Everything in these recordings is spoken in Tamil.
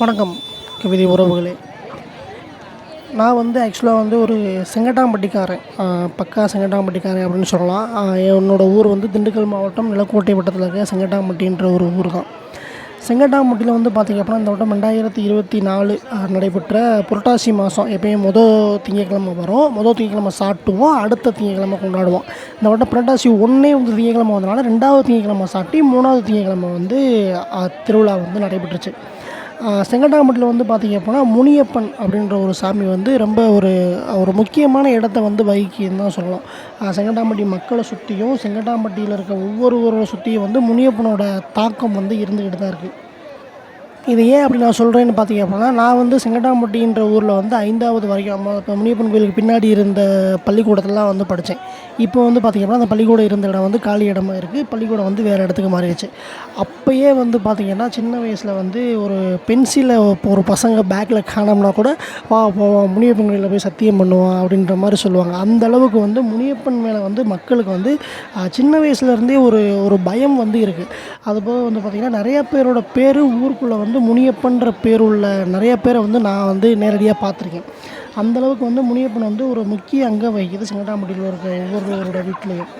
வணக்கம் கவிதை உறவுகளே. நான் வந்து ஆக்சுவலாக வந்து ஒரு செங்கட்டாம்பட்டிக்காரன். பக்கா செங்கட்டாம்பட்டிக்காரன் அப்படின்னு சொல்லலாம். என்னோடய ஊர் வந்து திண்டுக்கல் மாவட்டம் நிலக்கோட்டை வட்டத்தில் இருக்க செங்கட்டாம்பட்டின்ற ஒரு ஊர் தான். செங்கட்டாம்பட்டியில் வந்து பார்த்திங்க அப்படின்னா இந்த வட்டம் ரெண்டாயிரத்தி இருபத்தி நாலு நடைபெற்ற புரட்டாசி மாதம் எப்பயும் மொதல் திங்கக்கிழமை வரும். மொதல் திங்கக்கிழமை சாப்பிட்டுவோம். அடுத்த திங்கக்கிழமை கொண்டாடுவோம். இந்த வட்டம் புரட்டாசி ஒன்றே வந்து திங்கக்கிழமை வந்தனால ரெண்டாவது திங்கக்கிழமை சாட்டி மூணாவது திங்கக்கிழமை வந்து திருவிழா வந்து நடைபெற்றுச்சு. ஆஹ் வந்து பார்த்திங்க அப்படின்னா முனியப்பன் அப்படின்ற ஒரு சாமி வந்து ரொம்ப ஒரு ஒரு முக்கியமான இடத்த வந்து வகிக்குன்னு தான் சொல்லலாம். செங்கட்டாம்பட்டி மக்களை சுற்றியும் செங்கட்டாம்பட்டியில் இருக்க ஒவ்வொருவரோட சுற்றியும் வந்து முனியப்பனோட தாக்கம் வந்து இருந்துக்கிட்டு தான் இருக்குது இது ஏன் அப்படி நான் சொல்கிறேன்னு பார்த்தீங்க அப்படின்னா நான் வந்து செங்கட்டாம்பட்டின்ற ஊரில் வந்து ஐந்தாவது வரைக்கும் இப்போ முனியப்பன் கோயிலுக்கு பின்னாடி இருந்த பள்ளிக்கூடத்திலாம் வந்து படித்தேன். இப்போ வந்து பார்த்திங்க அப்படின்னா அந்த பள்ளிக்கூடம் இருந்த இடம் வந்து காலி இடமா இருக்குது பள்ளிக்கூடம் வந்து வேறு இடத்துக்கு மாறிடுச்சு. அப்போயே வந்து பார்த்திங்கன்னா சின்ன வயசில் வந்து ஒரு பென்சிலை ஒரு பசங்க பேக்கில் காணோம்னா கூட வா போவோம் முனியப்பன் கோயிலில் போய் சத்தியம் பண்ணுவான் அப்படின்ற மாதிரி சொல்லுவாங்க. அந்த அளவுக்கு வந்து முனியப்பன் மேலே வந்து மக்களுக்கு வந்து சின்ன வயசுலேருந்தே ஒரு ஒரு பயம் வந்து இருக்குது அதுபோக வந்து பார்த்திங்கன்னா நிறைய பேரோட பேர் ஊருக்குள்ளே வந்து முனியப்பன்ற பேர் உள்ள நிறைய பேரை வந்து நான் வந்து நேரடியாக பார்த்துருக்கேன். அந்தளவுக்கு வந்து முனியப்பன் வந்து ஒரு முக்கிய அங்கம் வகிக்குது செங்கடாம்பட்டியில் இருக்க ஒவ்வொருவரோட வீட்லேயும்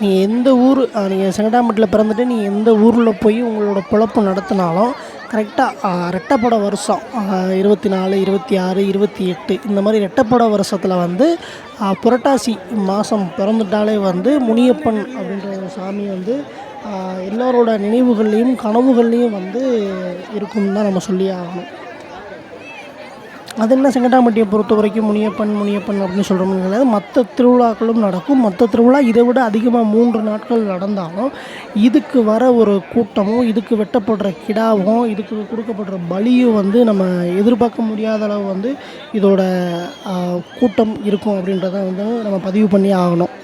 நீங்கள் எந்த ஊர் நீங்கள் செங்கடாம்பட்டியில் பிறந்துட்டு நீங்கள் எந்த ஊரில் போய் உங்களோட பிழப்பு நடத்தினாலும் கரெக்டாக ரெட்டப்பட வருஷம் இருபத்தி நாலு இருபத்தி ஆறு இருபத்தி எட்டு இந்த மாதிரி ரெட்டப்பட வருஷத்தில் வந்து புரட்டாசி மாதம் பிறந்துட்டாலே வந்து முனியப்பன் அப்படின்ற ஒரு சாமி வந்து எல்லோரோட நினைவுகள்லையும் நினைவுகள்லேயும் கனவுகள்லேயும் வந்து இருக்கும்னு தான் நம்ம சொல்லி ஆகணும். அது என்ன செங்கட்டாம்பட்டியை பொறுத்த வரைக்கும் முனியப்பன் முனியப்பன் அப்படின்னு சொல்கிறோம் கிடையாது. மற்ற திருவிழாக்களும் நடக்கும். மற்ற திருவிழா இதை விட அதிகமாக மூன்று நாட்கள் நடந்தாலும் இதுக்கு வர ஒரு கூட்டமும் இதுக்கு வெட்டப்படுற கிடாவும் இதுக்கு கொடுக்கப்படுற பலியும் வந்து நம்ம எதிர்பார்க்க முடியாத அளவு வந்து இதோட கூட்டம் இருக்கும் அப்படின்றத வந்து நம்ம பதிவு பண்ணி ஆகணும்.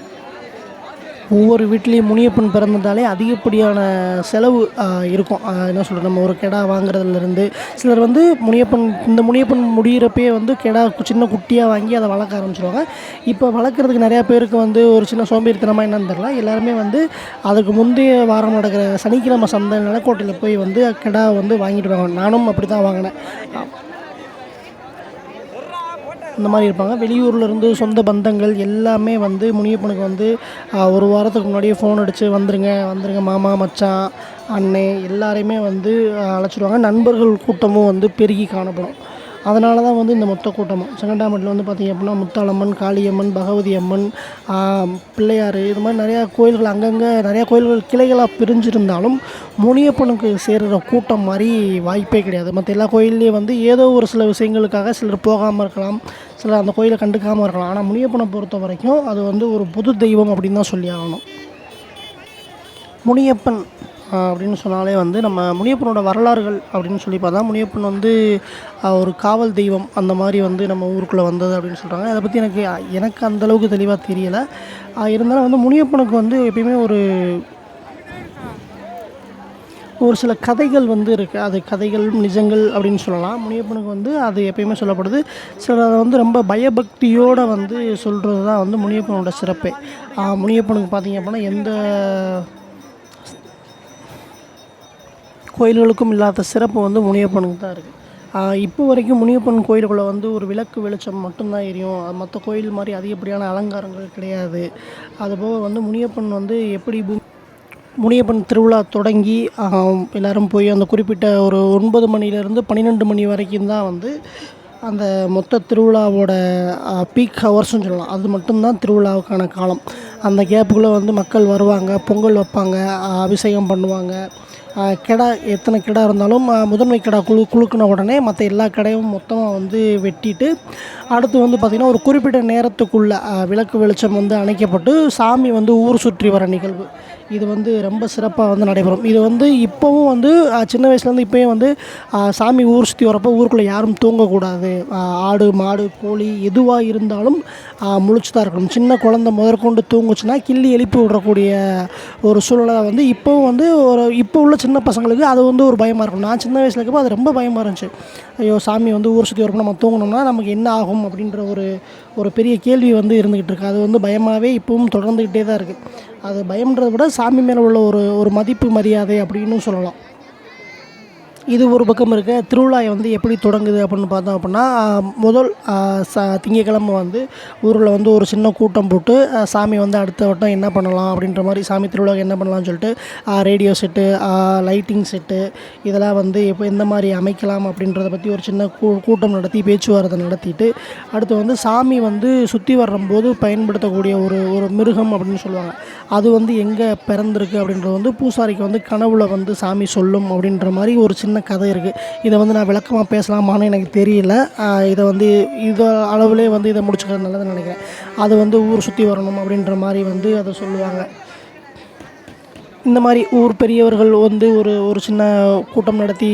ஒவ்வொரு வீட்லேயும் முனியப்பன் பிறந்ததாலே அதிகப்படியான செலவு இருக்கும். என்ன சொல்கிறது நம்ம ஒரு கெடா வாங்குறதுலேருந்து சிலர் வந்து முனியப்பன் இந்த முனியப்பன் முடிகிறப்பே வந்து கெடா சின்ன குட்டியாக வாங்கி அதை வளர்க்க ஆரம்பிச்சிருவாங்க. இப்போ வளர்க்குறதுக்கு நிறையா பேருக்கு வந்து ஒரு சின்ன சோம்பேறித்தனமாக என்னன்னு தெரில எல்லாருமே வந்து அதுக்கு முந்தைய வாரம் நடக்கிற சனிக்கிழமை சந்தை நிலக்கோட்டையில் போய் வந்து கெடா வந்து வாங்கிட்டு வாங்க நானும் அப்படி தான் வாங்கினேன். இந்த மாதிரி இருப்பாங்க. வெளியூர்லேருந்து சொந்த பந்தங்கள் எல்லாமே வந்து முனியப்பனுக்கு வந்து ஒரு வாரத்துக்கு முன்னாடியே ஃபோன் அடித்து வந்துருங்க வந்துருங்க மாமா மச்சான் அண்ணே எல்லாரையுமே வந்து அழைச்சிடுவாங்க. நண்பர்கள் கூட்டமும் வந்து பெருகி காணப்படும். அதனால தான் வந்து இந்த மொத்த கூட்டமும் செங்கண்டாம்பட்டில் வந்து பார்த்திங்க அப்படின்னா முத்தாளம்மன் காளியம்மன் பகவதி அம்மன் பிள்ளையார் இது மாதிரி நிறையா கோயில்கள் அங்கங்கே நிறையா கோயில்கள் கிளைகளாக பிரிஞ்சிருந்தாலும் முனியப்பனுக்கு சேர்கிற கூட்டம் மாதிரி வாய்ப்பே கிடையாது. மற்ற எல்லா கோயில்லையும் வந்து ஏதோ ஒரு சில விஷயங்களுக்காக சிலர் போகாமல் இருக்கலாம். சிலர் அந்த கோயிலை கண்டுக்காமல் இருக்கலாம். ஆனால் முனியப்பனை பொறுத்த வரைக்கும் அது வந்து ஒரு புது தெய்வம் அப்படின்னு தான் சொல்லி ஆகணும். முனியப்பன். அப்படின்னு சொன்னாலே வந்து நம்ம முனியப்பனோட வரலாறுகள் அப்படின்னு சொல்லி பார்த்தா முனியப்பன் வந்து ஒரு காவல் தெய்வம் அந்த மாதிரி வந்து நம்ம ஊருக்குள்ளே வந்தது அப்படின்னு சொல்கிறாங்க அதை பற்றி எனக்கு எனக்கு அந்தளவுக்கு தெளிவாக தெரியலை. இருந்தாலும் வந்து முனியப்பனுக்கு வந்து எப்பயுமே ஒரு ஒரு சில கதைகள் வந்து இருக்குது அது கதைகள் நிஜங்கள் அப்படின்னு சொல்லலாம். முனியப்பனுக்கு வந்து அது எப்பயுமே சொல்லப்படுது. சிலர் அதை வந்து ரொம்ப பயபக்தியோடு வந்து சொல்கிறது தான் வந்து முனியப்பனோட சிறப்பே. முனியப்பனுக்கு பார்த்தீங்க அப்படின்னா எந்த கோயில்களுக்கும் இல்லாத சிறப்பு வந்து முனியப்பனுக்கு தான் இருக்குது இப்போ வரைக்கும் முனியப்பன் கோயிலுக்குள்ளே வந்து ஒரு விளக்கு வெளிச்சம் மட்டும்தான் எரியும். மற்ற கோயில் மாதிரி அதிகப்படியான அலங்காரங்கள் கிடையாது. அதுபோக வந்து முனியப்பன் வந்து எப்படி முனியப்பன் திருவிழா தொடங்கி எல்லோரும் போய் அந்த குறிப்பிட்ட ஒரு ஒன்பது மணிலேருந்து பன்னிரெண்டு மணி வரைக்கும் தான் வந்து அந்த மொத்த திருவிழாவோட பீக் ஹவர்ஸ்னு சொல்லலாம். அது மட்டும்தான் திருவிழாவுக்கான காலம். அந்த கேப்புக்குள்ளே வந்து மக்கள் வருவாங்க பொங்கல் வைப்பாங்க அபிஷேகம் பண்ணுவாங்க. கிடா எத்தனை கிடா இருந்தாலும் முதன்மை கிடா குழு குழுக்கின உடனே மற்ற எல்லா கடையும் மொத்தமாக வந்து வெட்டிட்டு அடுத்து வந்து பார்த்திங்கன்னா ஒரு குறிப்பிட்ட நேரத்துக்குள்ளே விளக்கு வெளிச்சம் வந்து அணைக்கப்பட்டு சாமி வந்து ஊர் சுற்றி வர நிகழ்வு. இது வந்து ரொம்ப சிறப்பாக வந்து நடைபெறும். இது வந்து இப்போவும் வந்து சின்ன வயசுலேருந்து இப்போயும் வந்து சாமி ஊர் சுற்றி வரப்போ ஊருக்குள்ளே யாரும் தூங்கக்கூடாது. ஆடு மாடு கோழி எதுவாக இருந்தாலும் முழிச்சு தான் இருக்கணும். சின்ன குழந்தை முதற்கொண்டு தூங்குச்சுன்னா கிள்ளி எழுப்பி விடக்கூடிய ஒரு சூழ்நிலை வந்து இப்போவும் வந்து ஒரு இப்போ உள்ள சின்ன பசங்களுக்கு அது வந்து ஒரு பயமாக இருக்கும். நான் சின்ன வயசில் இருக்கப்போ அது ரொம்ப பயமாக இருந்துச்சு. ஐயோ சாமி வந்து ஊர் சுற்றி வரப்போ நம்ம தூங்கினோம்னா நமக்கு என்ன ஆகும் அப்படின்ற ஒரு ஒரு பெரிய கேள்வி வந்து இருந்துக்கிட்டு இருக்குது அது வந்து பயமாகவே இப்போவும் தொடர்ந்துக்கிட்டே தான் இருக்குது அது பயம்ன்றதை விட சாமி மேலே உள்ள ஒரு ஒரு மதிப்பு மரியாதை அப்படின்னு சொல்லலாம். இது ஒரு பக்கம் இருக்க. திருவிழா வந்து எப்படி தொடங்குது அப்படின்னு பார்த்தோம் அப்படின்னா முதல் ச திங்கக்கிழமை வந்து ஊரில் வந்து ஒரு சின்ன கூட்டம் போட்டு சாமி வந்து அடுத்த வட்டம் என்ன பண்ணலாம் அப்படின்ற மாதிரி சாமி திருவிழாவுக்கு என்ன பண்ணலாம்னு சொல்லிட்டு ரேடியோ செட்டு லைட்டிங் செட்டு இதெல்லாம் வந்து எப்போ எந்த மாதிரி அமைக்கலாம் அப்படின்றத பற்றி ஒரு சின்ன கூ கூட்டம் நடத்தி பேச்சுவார்த்தை நடத்திட்டு அடுத்து வந்து சாமி வந்து சுற்றி வரும்போது பயன்படுத்தக்கூடிய ஒரு ஒரு மிருகம் அப்படின்னு சொல்லுவாங்க. அது வந்து எங்கே பிறந்திருக்கு அப்படின்றது வந்து பூசாரிக்கு வந்து கனவுல வந்து சாமி சொல்லும் அப்படின்ற மாதிரி ஒரு சின்ன கதை இருக்குது இதை வந்து நான் விளக்கமாக பேசலாமான்னு எனக்கு தெரியல. இதை வந்து இதை அளவுலேயே வந்து இதை முடிச்சுக்கிறது நல்லதுன்னு நினைக்கிறேன். அது வந்து ஊர் சுற்றி வரணும் அப்படின்ற மாதிரி வந்து அதை சொல்லுவாங்க. இந்த மாதிரி ஊர் பெரியவர்கள் வந்து ஒரு ஒரு சின்ன கூட்டம் நடத்தி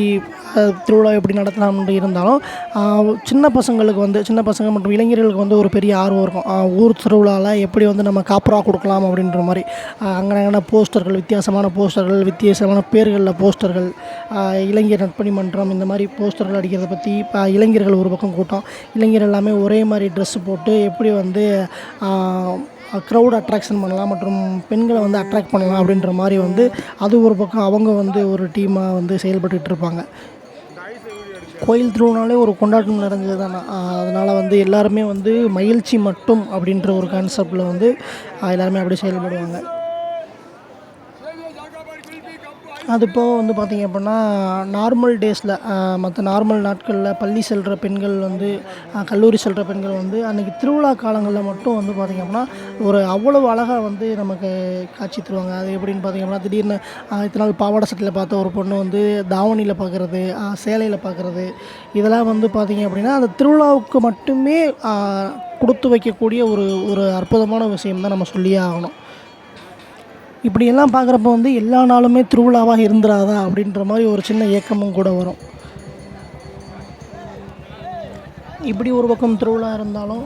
திருவிழா எப்படி நடத்தலாம்னு இருந்தாலும் சின்ன பசங்களுக்கு வந்து சின்ன பசங்க மற்றும் இளைஞர்களுக்கு வந்து ஒரு பெரிய ஆர்வம் இருக்கும். ஊர் திருவிழாவில் எப்படி வந்து நம்ம காப்பராக கொடுக்கலாம் அப்படின்ற மாதிரி. அங்கே அங்கே போஸ்டர்கள் வித்தியாசமான போஸ்டர்கள் வித்தியாசமான பேர்களில் போஸ்டர்கள் இளைஞர் நட்பணி மன்றம் இந்த மாதிரி போஸ்டர்கள் அடிக்கிறத பற்றி இப்போ இளைஞர்கள் ஒரு பக்கம் கூட்டம். இளைஞர் எல்லாமே ஒரே மாதிரி ட்ரெஸ் போட்டு எப்படி வந்து க்ரௌட் அட்ராக்ஷன் பண்ணலாம் மற்றும் பெண்களை வந்து அட்ராக்ட் பண்ணலாம் அப்படின்ற மாதிரி வந்து அது ஒரு பக்கம் அவங்க வந்து ஒரு டீமாக வந்து செயல்பட்டுக்கிட்டு இருப்பாங்க. கோயில் திருவிழாலே ஒரு கொண்டாட்டம் நிறைஞ்சது தான் அதனால் வந்து எல்லாருமே வந்து மகிழ்ச்சி மட்டும் அப்படின்ற ஒரு கான்செப்டில் வந்து எல்லாருமே அப்படி செயல்படுவாங்க. அது போக வந்து பார்த்திங்க அப்படின்னா நார்மல் டேஸில் மற்ற நார்மல் நாட்களில் பள்ளி செல்கிற பெண்கள் வந்து கல்லூரி செல்கிற பெண்கள் வந்து அன்றைக்கி திருவிழா காலங்களில் மட்டும் வந்து பார்த்திங்க அப்படின்னா ஒரு அவ்வளவு அழகாக வந்து நமக்கு காட்சி தருவாங்க. அது எப்படின்னு பார்த்திங்க அப்படின்னா திடீர்னு இத்தனை நாள் பாவாடை சட்டையில் பார்த்த ஒரு பொண்ணு வந்து தாவணியில் பார்க்குறது சேலையில் பார்க்குறது இதெல்லாம் வந்து பார்த்திங்க அப்படின்னா அந்த திருவிழாவுக்கு மட்டுமே கொடுத்து வைக்கக்கூடிய ஒரு ஒரு அற்புதமான விஷயம் தான் நம்ம சொல்லியே ஆகணும். இப்படியெல்லாம் பார்க்குறப்ப வந்து எல்லா நாளுமே திருவிழாவாக இருந்துடாதா அப்படின்ற மாதிரி ஒரு சின்ன ஏக்கமும் கூட வரும். இப்படி ஒரு பக்கம் திருவிழா இருந்தாலும்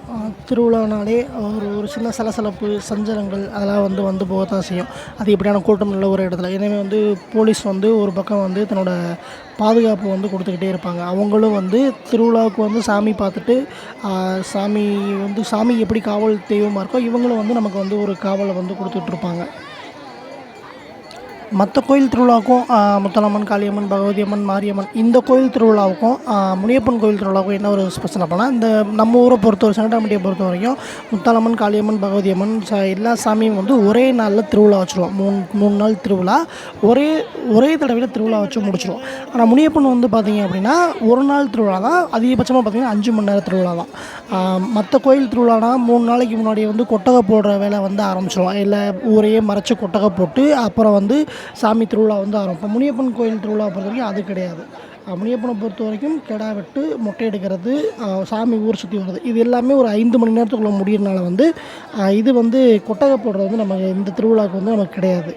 திருவிழானாலே ஒரு ஒரு சின்ன சலசலப்பு சஞ்சலங்கள் அதெல்லாம் வந்து வந்து போக தான் செய்யும். அது இப்படியான கூட்டம் உள்ள ஒரு இடத்துல. எனவே வந்து போலீஸ் வந்து ஒரு பக்கம் வந்து தன்னோட பாதுகாப்பு வந்து கொடுத்துக்கிட்டே இருப்பாங்க. அவங்களும் வந்து திருவிழாவுக்கு வந்து சாமி பார்த்துட்டு சாமி வந்து சாமி எப்படி காவல் தெய்வமாக இருக்கோ இவங்களும் வந்து நமக்கு வந்து ஒரு காவலை வந்து கொடுத்துட்ருப்பாங்க. மற்ற கோயில் திருவிழாவுக்கும் முத்தலம்மன் முத்தாலம்மன் காளியம்மன் பகவதி அம்மன் மாரியம்மன் இந்த கோயில் திருவிழாவுக்கும் முனியப்பன் கோயில் திருவிழாவுக்கும் என்ன ஒரு ஸ்பெஷல் அப்படின்னா இந்த நம்ம ஊரை பொறுத்த செங்கட்டாம்பட்டியை பொறுத்த வரைக்கும் முத்தாலம்மன் காளியம்மன் பகவதி அம்மன் ச எல்லா சாமியும் வந்து ஒரே நாளில் திருவிழா வச்சுருவோம். மூணு மூணு நாள் திருவிழா. ஒரே ஒரே தடவையில் திருவிழா வச்சு முடிச்சிடும் ஆனால் முனியப்பன் வந்து பார்த்திங்க அப்படின்னா ஒரு நாள் திருவிழா தான் அதிகபட்சமாக பார்த்தீங்கன்னா அஞ்சு மணி நேரம் திருவிழா தான். மற்ற கோயில் திருவிழானா மூணு நாளைக்கு முன்னாடி வந்து கொட்டகை போடுற வேலை வந்து ஆரம்பிச்சிடும் இல்லை ஊரையே மறைச்சி கொட்டகை போட்டு அப்புறம் வந்து சாமி திருவிழா வந்து ஆரம்பிப்போம் முனியப்பன் கோயில் திருவிழா பொறுத்த வரைக்கும் அது கிடையாது. முனியப்பனை பொறுத்த வரைக்கும் கெடா வெட்டு மொட்டை எடுக்கிறது சாமி ஊர் சுற்றி வர்றது. இது எல்லாமே ஒரு ஐந்து மணி நேரத்துக்குள்ளே முடியறனால வந்து இது வந்து கொட்டகை போடுறது வந்து நமக்கு இந்த திருவிழாவுக்கு வந்து நமக்கு கிடையாது.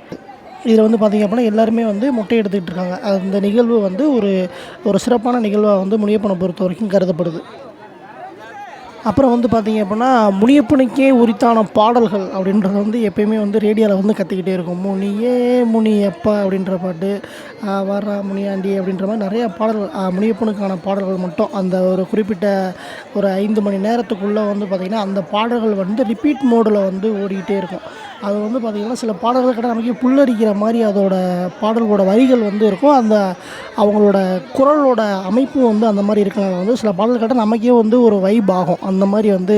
இதில் வந்து பார்த்திங்க அப்படின்னா எல்லாருமே வந்து மொட்டை எடுத்துக்கிட்டு இருக்காங்க. அந்த நிகழ்வு வந்து ஒரு ஒரு சிறப்பான நிகழ்வாக வந்து முனியப்பனை பொறுத்த வரைக்கும் கருதப்படுது. அப்புறம் வந்து பார்த்திங்க அப்படின்னா முனியப்பனுக்கே உரித்தான பாடல்கள் அப்படின்றது வந்து எப்பயுமே வந்து ரேடியோவில் வந்து கற்றுக்கிட்டே இருக்கும். முனியே முனியப்பா அப்படின்ற பாட்டு ஆஹ் முனியாண்டி அப்படின்ற மாதிரி நிறையா பாடல்கள் முனியப்பனுக்கான பாடல்கள் மட்டும் அந்த ஒரு குறிப்பிட்ட ஒரு ஐந்து மணி நேரத்துக்குள்ளே வந்து பார்த்திங்கன்னா அந்த பாடல்கள் வந்து ரிப்பீட் மோடில் வந்து ஓடிக்கிட்டே இருக்கும். அது வந்து பார்த்திங்கன்னா சில பாடல்கள் கிட்ட நமக்கு புல்லரிக்கிற மாதிரி அதோட பாடல்களோட வரிகள் வந்து இருக்கும். அந்த அவங்களோட குரலோட அமைப்பும் வந்து அந்த மாதிரி இருக்கிறனால வந்து சில பாடல்கள் கிட்ட நமக்கே வந்து ஒரு வைப் ஆகும். அந்த மாதிரி வந்து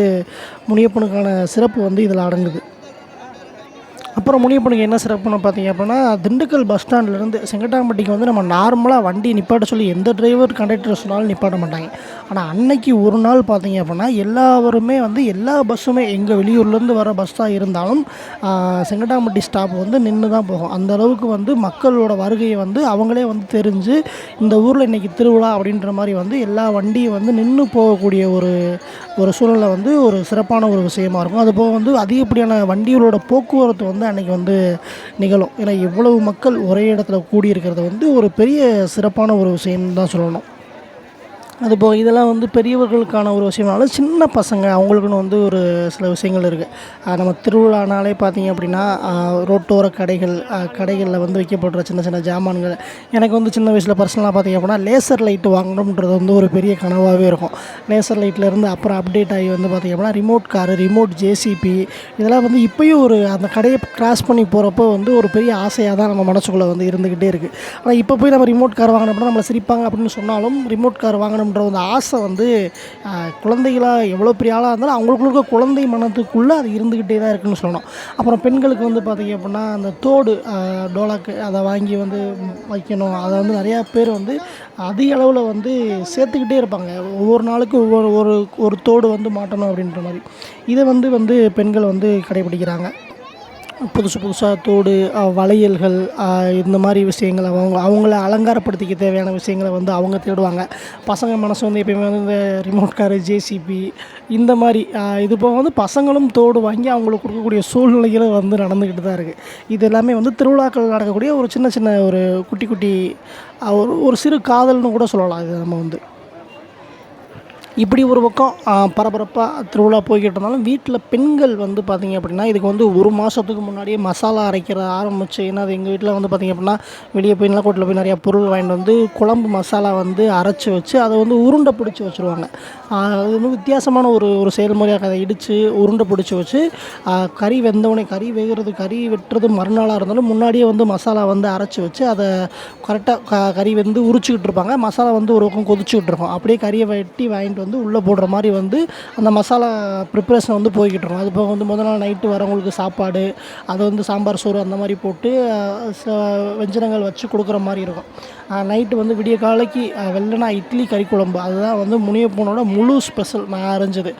முனியப்பனுக்கான சிறப்பு வந்து இதில் அடங்குது. அப்புறம் முனியப்பனுக்கு என்ன சிறப்புன்னு பார்த்தீங்க அப்படின்னா திண்டுக்கல் பஸ் ஸ்டாண்ட்லேருந்து செங்கட்டாம்பட்டிக்கு வந்து நம்ம நார்மலாக வண்டி நிப்பாட்ட சொல்லி எந்த டிரைவர் கண்டக்டர் சொன்னாலும் நிப்பாட்ட மாட்டாங்க. ஆனால் அன்னைக்கு ஒரு நாள் பார்த்தீங்க அப்படின்னா எல்லாருமே வந்து எல்லா பஸ்ஸுமே எங்கள் வெளியூர்லேருந்து வர பஸ்ஸாக இருந்தாலும் செங்கட்டாம்பட்டி ஸ்டாப் வந்து நின்று தான் போகும். அந்த அளவுக்கு வந்து மக்களோட வருகையை வந்து அவங்களே வந்து தெரிஞ்சு இந்த ஊரில் இன்றைக்கி திருவிழா அப்படின்ற மாதிரி வந்து எல்லா வண்டியும் வந்து நின்று போகக்கூடிய ஒரு ஒரு சூழ்நிலை வந்து ஒரு சிறப்பான ஒரு விஷயமா இருக்கும். அது போக வந்து அதிகப்படியான வண்டிகளோட போக்குவரத்து வந்து அன்றைக்கி வந்து நிகழும். ஏன்னா இவ்வளவு மக்கள் ஒரே இடத்துல கூடியிருக்கிறது வந்து ஒரு பெரிய சிறப்பான ஒரு விஷயம் தான் சொல்லணும். அதுபோக இதெல்லாம் வந்து பெரியவர்களுக்கான ஒரு விஷயம்னாலும் சின்ன பசங்க அவங்களுக்குன்னு வந்து ஒரு சில விஷயங்கள் இருக்குது நம்ம திருவிழானாலே பார்த்தீங்க அப்படின்னா ரோட்டோர கடைகள் கடைகளில் வந்து வைக்கப்படுற சின்ன சின்ன ஜாமான்கள். எனக்கு வந்து சின்ன வயசில் பர்சனலாக பார்த்தீங்க அப்படின்னா லேசர் லைட்டு வாங்கணுன்றது வந்து ஒரு பெரிய கனவாகவே இருக்கும். லேசர் லைட்லேருந்து அப்புறம் அப்டேட் ஆகி வந்து பார்த்திங்க அப்படின்னா ரிமோட் காரு ரிமோட் ஜேசிபி இதெல்லாம் வந்து இப்போயும் ஒரு அந்த கடையை கிராஸ் பண்ணி போகிறப்போ வந்து ஒரு பெரிய ஆசையாக தான் நம்ம மனசுக்குள்ளே வந்து இருந்துக்கிட்டே இருக்குது ஆனால் இப்போ போய் நம்ம ரிமோட் கார் வாங்கினோம் அப்படின்னா நம்மளை சிரிப்பாங்க அப்படின்னு சொன்னாலும் ரிமோட் கார் வாங்கணுன்ற அந்த ஆசை வந்து குழந்தைகளாக எவ்வளோ பெரிய ஆளாக இருந்தாலும் அவங்களுக்குள்ள குழந்தை மனத்துக்குள்ளே அது இருந்துக்கிட்டே தான் இருக்குன்னு சொல்லணும். அப்புறம் பெண்களுக்கு வந்து பார்த்திங்க அப்படின்னா அந்த தோடு டோலாக்கு அதை வாங்கி வந்து வைக்கணும். அதை வந்து நிறையா பேர் வந்து அதிக அளவில் வந்து சேர்த்துக்கிட்டே இருப்பாங்க. ஒவ்வொரு நாளுக்கும் ஒவ்வொரு ஒரு ஒரு தோடு வந்து மாட்டணும் அப்படின்ற மாதிரி இதை வந்து வந்து பெண்கள் வந்து கடைபிடிக்கிறாங்க. புதுசு புதுசாக தோடு வளையல்கள் இந்த மாதிரி விஷயங்கள் அவங்க அவங்கள அலங்காரப்படுத்திக்க தேவையான விஷயங்களை வந்து அவங்க தேடுவாங்க. பசங்க மனசு வந்து எப்பயுமே வந்து இந்த ரிமோட் காரு ஜேசிபி இந்த மாதிரி இது போக வந்து பசங்களும் தோடு வாங்கி அவங்களுக்கு கொடுக்கக்கூடிய சூழ்நிலைகளும் வந்து நடந்துக்கிட்டு தான் இருக்குது இது எல்லாமே வந்து திருவிழாக்கள் நடக்கக்கூடிய ஒரு சின்ன சின்ன ஒரு குட்டி குட்டி ஒரு ஒரு சிறு காதல்னு கூட சொல்லலாம் இது நம்ம வந்து. இப்படி ஒரு பக்கம் பரபரப்பாக திருவிழா போய்கிட்டு இருந்தாலும் வீட்டில் பெண்கள் வந்து பார்த்திங்க அப்படின்னா இதுக்கு வந்து ஒரு மாதத்துக்கு முன்னாடியே மசாலா அரைக்கிற ஆரம்பிச்சு ஏன்னா அது எங்கள் வீட்டில் வந்து பார்த்திங்க அப்படின்னா வெளியே போய் நிலக்கோட்டில் போய் நிறையா பொருள் வாங்கிட்டு வந்து குழம்பு மசாலா வந்து அரைச்சி வச்சு அதை வந்து உருண்டை பிடிச்சி வச்சுருவாங்க. அது வந்து வித்தியாசமான ஒரு ஒரு செயல்முறையாக அதை இடித்து உருண்டை பிடிச்சி வச்சு கறி வெந்தவுடனே கறி வேகிறது கறி வெட்டுறது மறுநாளாக இருந்தாலும் முன்னாடியே வந்து மசாலா வந்து அரைச்சி வச்சு அதை கரெக்டாக க கறி வந்து உரிச்சிக்கிட்டு இருப்பாங்க. மசாலா வந்து ஒரு பக்கம் கொதிச்சுக்கிட்டு இருக்கும். அப்படியே கறியை வெட்டி வாங்கிட்டு வந்து உள்ளே போடுற மாதிரி வந்து அந்த மசாலா ப்ரிப்ரேஷன் வந்து போய்கிட்டு இருக்கும். அது போக வந்து முதல் நாள் நைட்டு வரவங்களுக்கு சாப்பாடு அதை வந்து சாம்பார் சோறு அந்த மாதிரி போட்டு ச- வெஞ்சனங்கள் வச்சு கொடுக்குற மாதிரி இருக்கும். நைட்டு வந்து விடிய காலைக்கு வெள்ளனா இட்லி கறி குழம்பு. அதுதான் வந்து முனியப்பனோட முழு ஸ்பெஷல் நான் அரைஞ்சது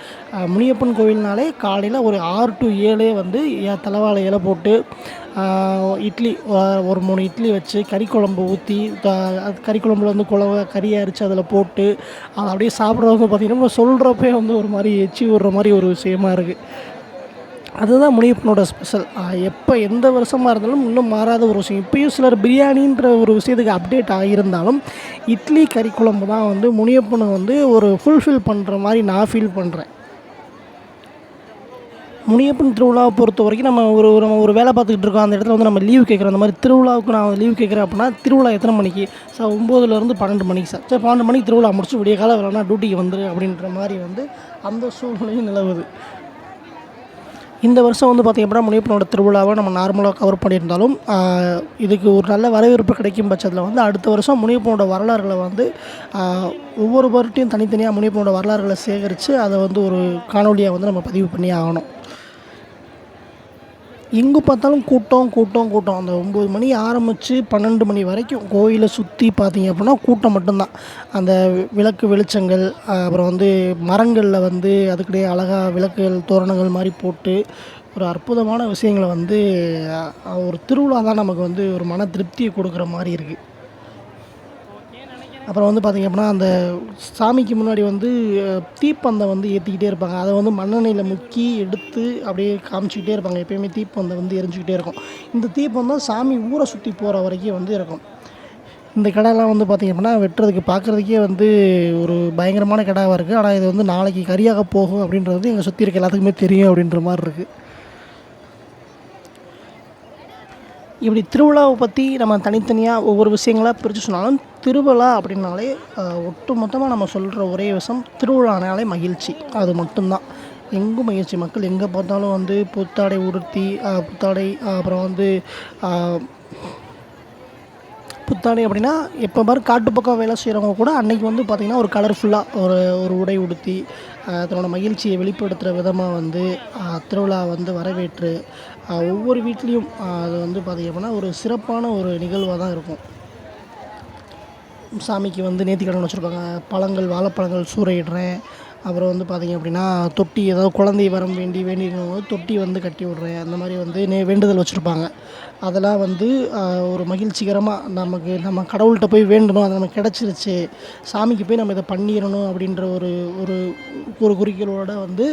முனியப்பன் கோவில்னாலே காலையில் ஒரு ஆறு டு ஏழே வந்து ஏ- தலைவாழை இலை போட்டு இட்லி ஒரு மூணு இட்லி வச்சு கறி குழம்பு ஊற்றி அது கறி குழம்புல வந்து குழம்பு கறியை அரித்து அதில் போட்டு அதை அப்படியே சாப்பிட்றது வந்து பார்த்திங்கன்னா சொல்கிறப்பே வந்து ஒரு மாதிரி எச்சி விடுற மாதிரி ஒரு விஷயமா இருக்குது அதுதான் முனியப்பனோட ஸ்பெஷல் எப்போ எந்த வருஷமாக இருந்தாலும் இன்னும் மாறாத ஒரு விஷயம். இப்போயும் சிலர் பிரியாணின்ற ஒரு விஷயத்துக்கு அப்டேட் ஆகியிருந்தாலும் இட்லி கறி குழம்பு தான் வந்து முனியப்பனை வந்து ஒரு ஃபுல்ஃபில் பண்ணுற மாதிரி நான் ஃபீல் பண்ணுறேன் முனியப்பன் திருவிழாவை பொறுத்த வரைக்கும் நம்ம ஒரு ஒரு- நம்ம ஒரு வேலை பார்த்துக்கிட்டு இருக்கோம். அந்த இடத்துல வந்து நம்ம லீவ் கேட்குறோம். அந்த மாதிரி திருவிழாவுக்கு நான் லீவ் கேட்குறேன் அப்படின்னா திருவிழா எத்தனை மணிக்கு? சார் ஒம்போதுலேருந்து பன்னெண்டு மணிக்கு சார். சார் பன்னெண்டு மணிக்கு திருவிழா முடிச்சு விடிய காலம் வேலைனா டியூட்டிக்கு வந்துடு அப்படின்ற மாதிரி வந்து அந்த சூழ்நிலையும் நிலவுது. இந்த வருஷம் வந்து பார்த்திங்க அப்படின்னா முனியப்பனோட திருவிழாவை நம்ம நார்மலாக கவர் பண்ணியிருந்தாலும் இதுக்கு ஒரு நல்ல வரவேற்பு கிடைக்கும் பட்சத்தில் வந்து அடுத்த வருஷம் முனியப்பனோட வரலாறுகளை வந்து ஒவ்வொரு பொருட்டையும் தனித்தனியாக முனியப்பனோட வரலாறுகளை சேகரித்து அதை வந்து ஒரு காணொலியாக வந்து நம்ம பதிவு பண்ணி ஆகணும். எங்கே பார்த்தாலும் கூட்டம் கூட்டம் கூட்டம். அந்த ஒம்பது மணி ஆரம்பித்து பன்னெண்டு மணி வரைக்கும் கோயிலை சுற்றி பார்த்தீங்க அப்படின்னா கூட்டம் மட்டும்தான். அந்த விளக்கு வெளிச்சங்கள் அப்புறம் வந்து மரங்களில் வந்து அதுக்கிடையே அழகாக விளக்குகள் தோரணங்கள் மாதிரி போட்டு ஒரு அற்புதமான விஷயங்களை வந்து ஒரு திருவிழா தான் நமக்கு வந்து ஒரு மன திருப்தியை கொடுக்குற மாதிரி இருக்குது அப்புறம் வந்து பார்த்திங்க அப்படின்னா அந்த சாமிக்கு முன்னாடி வந்து தீப்பந்தம் வந்து ஏற்றிக்கிட்டே இருப்பாங்க. அதை வந்து மண்ணெண்ணெயில் முக்கி எடுத்து அப்படியே காமிச்சிக்கிட்டே இருப்பாங்க. எப்பயுமே தீப்பந்தம் வந்து எரிஞ்சிக்கிட்டே இருக்கும். இந்த தீப்பந்தம் சாமி ஊரை சுற்றி போகிற வரைக்கும் வந்து இருக்கும். இந்த கடைலாம் வந்து பார்த்திங்க அப்படின்னா வெட்டுறதுக்கு பார்க்குறதுக்கே வந்து ஒரு பயங்கரமான கடாவாக இருக்குது ஆனால் இது வந்து நாளைக்கு கரியாக போகும் அப்படின்றது எங்கள் சுற்றி இருக்க எல்லாத்துக்குமே தெரியும் அப்படின்ற மாதிரி இருக்குது இப்படி திருவிழாவை பற்றி நம்ம தனித்தனியாக ஒவ்வொரு விஷயங்களாக பிரித்து சொன்னாலும் திருவிழா அப்படின்னாலே ஒட்டு மொத்தமாக நம்ம சொல்கிற ஒரே விஷயம் திருவிழானாலே மகிழ்ச்சி. அது மட்டும்தான். எங்கும் மகிழ்ச்சி? மக்கள் எங்கே பார்த்தாலும் வந்து புத்தாடை உடுத்தி புத்தாடை அப்புறம் வந்து புத்தாடை அப்படின்னா எப்போ பாரு காட்டு பக்கம் வேலை செய்கிறவங்க கூட அன்னைக்கு வந்து பார்த்திங்கன்னா ஒரு கலர்ஃபுல்லாக ஒரு ஒரு உடை உடுத்தி தன்னோட மகிழ்ச்சியை வெளிப்படுத்துகிற விதமாக வந்து திருவிழா வந்து வரவேற்று ஒவ்வொரு வீட்லேயும் அது வந்து பார்த்திங்க அப்படின்னா ஒரு சிறப்பான ஒரு நிகழ்வாக தான் இருக்கும். சாமிக்கு வந்து நேர்த்திக்கடன் வச்சுருப்பாங்க. பழங்கள் வாழைப்பழங்கள் சூறையிடுறேன். அப்புறம் வந்து பார்த்திங்க அப்படின்னா தொட்டி ஏதாவது குழந்தை வரம் வேண்டி வேண்டியிருக்கவங்க தொட்டி வந்து கட்டி விட்றேன். அந்த மாதிரி வந்து நே வேண்டுதல் வச்சுருப்பாங்க. அதெல்லாம் வந்து ஒரு மகிழ்ச்சிகரமாக நமக்கு நம்ம கடவுள்கிட்ட போய் வேண்டணும் அது நமக்கு கிடச்சிருச்சு. சாமிக்கு போய் நம்ம இதை பண்ணிடணும் அப்படின்ற ஒரு ஒரு ஒரு குறிக்கோளோட வந்து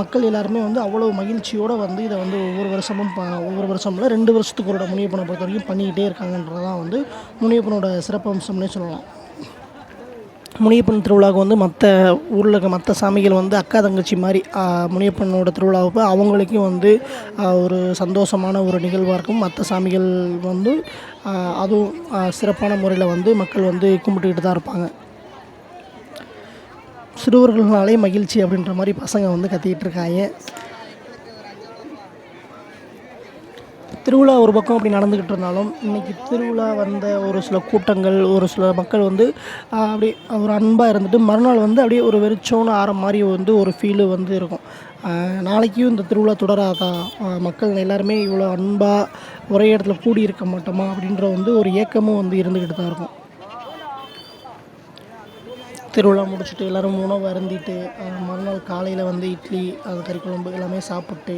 மக்கள் எல்லாருமே வந்து அவ்வளோ மகிழ்ச்சியோடு வந்து இதை வந்து ஒவ்வொரு வருஷமும் ப ஒவ்வொரு வருஷம்ல ரெண்டு வருஷத்துக்கு ஒரு முனியப்பனை பொறுத்த வரைக்கும் பண்ணிக்கிட்டே இருக்காங்கன்றதான் வந்து முனியப்பனோட சிறப்பம்சம்னே சொல்லலாம். முனியப்பன் திருவிழாவுக்கு வந்து மற்ற ஊரில் இருக்க மற்ற சாமிகள் வந்து அக்கா தங்கச்சி மாதிரி முனியப்பனோட திருவிழாவுக்கு அவங்களுக்கும் வந்து ஒரு சந்தோஷமான ஒரு நிகழ்வாக இருக்கும். மற்ற சாமிகள் வந்து அதுவும் சிறப்பான முறையில் வந்து மக்கள் வந்து கும்பிட்டுக்கிட்டு தான் இருப்பாங்க. சிறுவர்களாலே மகிழ்ச்சி அப்படின்ற மாதிரி பசங்க வந்து கத்திக்கிட்டு இருக்காங்க. திருவிழா ஒரு பக்கம் அப்படி நடந்துக்கிட்டு இருந்தாலும் இன்றைக்கி திருவிழா வந்த ஒரு சில கூட்டங்கள் ஒரு சில மக்கள் வந்து அப்படி அப்படியே ஒரு அன்பாக இருந்துட்டு மறுநாள் வந்து அப்படியே ஒரு வெறிச்சோன்னு ஆற மாதிரி வந்து ஒரு ஃபீலு வந்து இருக்கும். நாளைக்கும் இந்த திருவிழா தொடராதா? மக்கள் எல்லாருமே இவ்வளோ அன்பாக ஒரே இடத்துல கூடி இருக்க மாட்டோமா? அப்படின்ற வந்து ஒரு ஏக்கமும் வந்து இருந்துக்கிட்டு தான் இருக்கும். திருவிழா முடிச்சுட்டு எல்லோரும் உணவு அருந்திட்டு மறுநாள் காலையில் வந்து இட்லி அது கறிக்குழம்பு எல்லாமே சாப்பிட்டு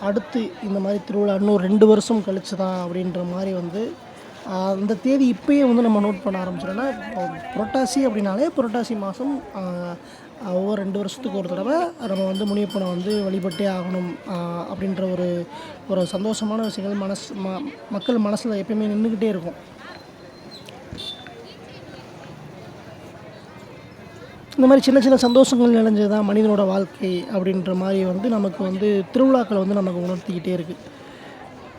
அடுத்து இந்த மாதிரி திருவிழா இன்னும் ரெண்டு வருஷம் கழிச்சு தான் அப்படின்ற மாதிரி வந்து அந்த தேதி இப்போயே வந்து நம்ம நோட் பண்ண ஆரம்பிச்சிடோன்னா புரட்டாசி அப்படின்னாலே புரட்டாசி மாதம் ஒவ்வொரு ரெண்டு வருஷத்துக்கு ஒரு தடவை நம்ம வந்து முனியப்பனை வந்து வழிபட்டே ஆகணும் அப்படின்ற ஒரு ஒரு சந்தோஷமான விஷயங்கள் மனசு ம மக்கள் மனசில் எப்பயுமே நின்றுக்கிட்டே இருக்கும். இந்த மாதிரி சின்ன சின்ன சந்தோஷங்கள் நிறைஞ்சது தான் மனிதனோட வாழ்க்கை அப்படின்ற மாதிரி வந்து நமக்கு வந்து திருவிழாக்களை வந்து நமக்கு உணர்த்திக்கிட்டே இருக்குது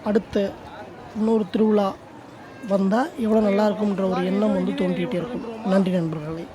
அடுத்த இன்னொரு திருவிழா வந்தால் எவ்வளோ நல்லா இருக்கும்ன்ற ஒரு எண்ணம் வந்து தோன்றிக்கிட்டே இருக்கும். நன்றி நண்பர்களே.